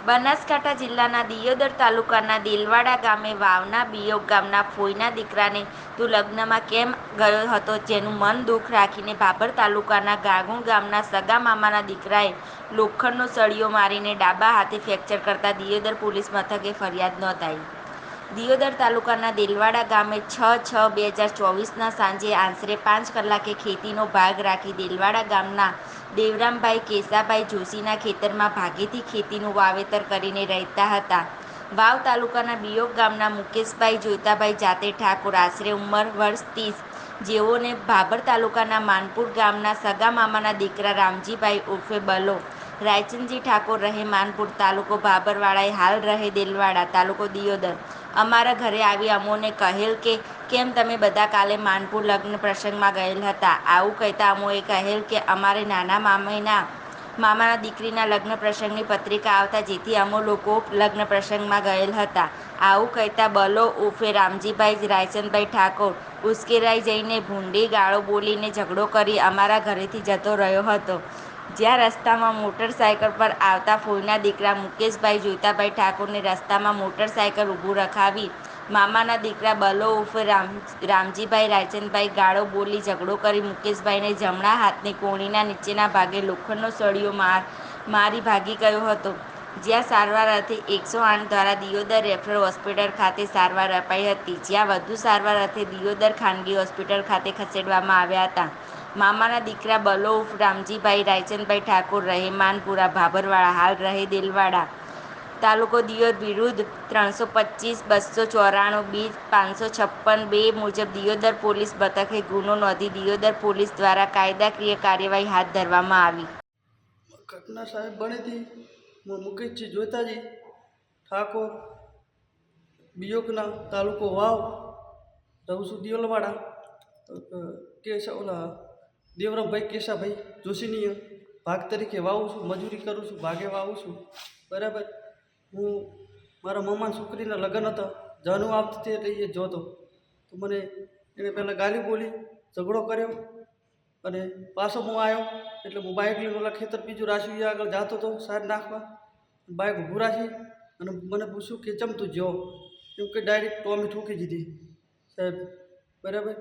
બનાસકાંઠા જિલ્લાના દિયોદર તાલુકાના દેલવાડા ગામે વાવના બિયોગ ગામના ફોઈના દીકરાને તું લગ્નમાં કેમ ગયો હતો જેનું મન દુઃખ રાખીને ભાભર તાલુકાના ગાગુણ ગામના સગા મામાના દીકરાએ લોખંડનો સળિયો મારીને ડાબા હાથે ફ્રેક્ચર કરતા દિયોદર પોલીસ મથકે ફરિયાદ નોંધાઈ. દિયોદર તાલુકાના દેલવાડા ગામે છ છ બે હજાર ચોવીસના સાંજે આશરે પાંચ કલાકે ખેતીનો ભાગ રાખી દેલવાડા ગામના દેવરામભાઈ કેસાભાઈ જોશીના ખેતરમાં ભાગેથી ખેતીનું વાવેતર કરીને રહેતા હતા. વાવ તાલુકાના બિયોગ ગામના મુકેશભાઈ જોઈતાભાઈ જાતે ઠાકોર, આશરે ઉંમર વર્ષ ત્રીસ. જેઓને ભાભર તાલુકાના માનપુર ગામના સગા મામાના દીકરા રામજીભાઈ ઉર્ફે બલો. રાયચંદજી ઠાકોર રહે માનપુર તાલુકો ભાભરવાળાએ હાલ રહે દેલવાડા તાલુકો દિયોદર. અમારા ઘરે આવી અમોને કહેલ કે, કેમ તમે બધા કાલે માનપુર લગ્ન પ્રસંગમાં ગયેલ હતા આવું કહેતા અમોએ કહેલ કે, અમારે નાના મામીના, મામાના દીકરીના લગ્ન પ્રસંગની પત્રિકા આવતા જેથી અમો લોકો લગ્ન પ્રસંગમાં ગયેલ હતા આવું કહેતા બલો ઉર્ફે રામજીભાઈ રાયચંદભાઈ ઠાકોર ઉશ્કેરાઈ જઈને ભૂંડી ગાળો બોલીને ઝઘડો કરી અમારા ઘરેથી જતો રહ્યો હતો. જ્યાં રસ્તામાં મોટરસાયકલ પર આવતા ફોઈના દીકરા મુકેશભાઈ જોઈતાભાઈ ઠાકોરને રસ્તામાં મોટરસાયકલ ઊભું રખાવી મામાના દીકરા બલો ઉર્ફે રામ, રામજીભાઈ રાયચંદભાઈ ગાળો બોલી ઝઘડો કરી મુકેશભાઈને જમણા હાથની કોણીના નીચેના ભાગે લોખંડનો સળિયો માર, મારી ભાગી ગયો હતો. જ્યાં સારવાર અર્થે એકસો આઠ દ્વારા દિયોદર રેફરલ હોસ્પિટલ ખાતે સારવાર અપાઈ હતી. જ્યાં વધુ સારવાર અર્થે દિયોદર ખાનગી હોસ્પિટલ ખાતે ખસેડવામાં આવ્યા હતા. મામાના દીકરા બલો ઉફ રામજીભાઈ રાયચંદભાઈ ઠાકોર, રહેમાનપુરા, ભાભરવાળા, હાલ રહે દેલવાડા. તાલુકો દિયોર વિરુદ્ધ ત્રણસો પચીસ, બસો ચોરાણું બી પાંચસો છપ્પન, બે મુજબ દિયોદર પોલીસ મથકે ગુનો નોંધી દિયોદર પોલીસ દ્વારા કાયદાકીય કાર્યવાહી હાથ ધરવામાં આવી. ઘટના સાહેબ બની હતી. હું મુકેશજી જોતાજી, ઠાકોર, બિયોકના તાલુકો વાવ, રહું છું દિયોલવાડા. કેશ ઓલા દેવરામભાઈ કેશાભાઈ જોશીની ભાગ તરીકે વાવું છું, મજૂરી કરું છું, ભાગે વાવું છું. બરાબર? હું મારા મામાની છોકરીના લગ્ન હતા, જાનુ આવતી હતી એટલે એ જોતો. તો મને એણે પહેલાં ગાલી બોલી, ઝઘડો કર્યો અને પાછો હું આવ્યો એટલે હું બાઇક લઈને ઓલા ખેતર બીજું રાશિ આગળ જતો હતો સાર નાખવા. બાઇક ઊભું રાખી અને મને પૂછ્યું કે ચમ તું જો એમ કે ડાયરેક્ટ ટોમી ઠોકી દીધી. સાહેબ, બરાબર?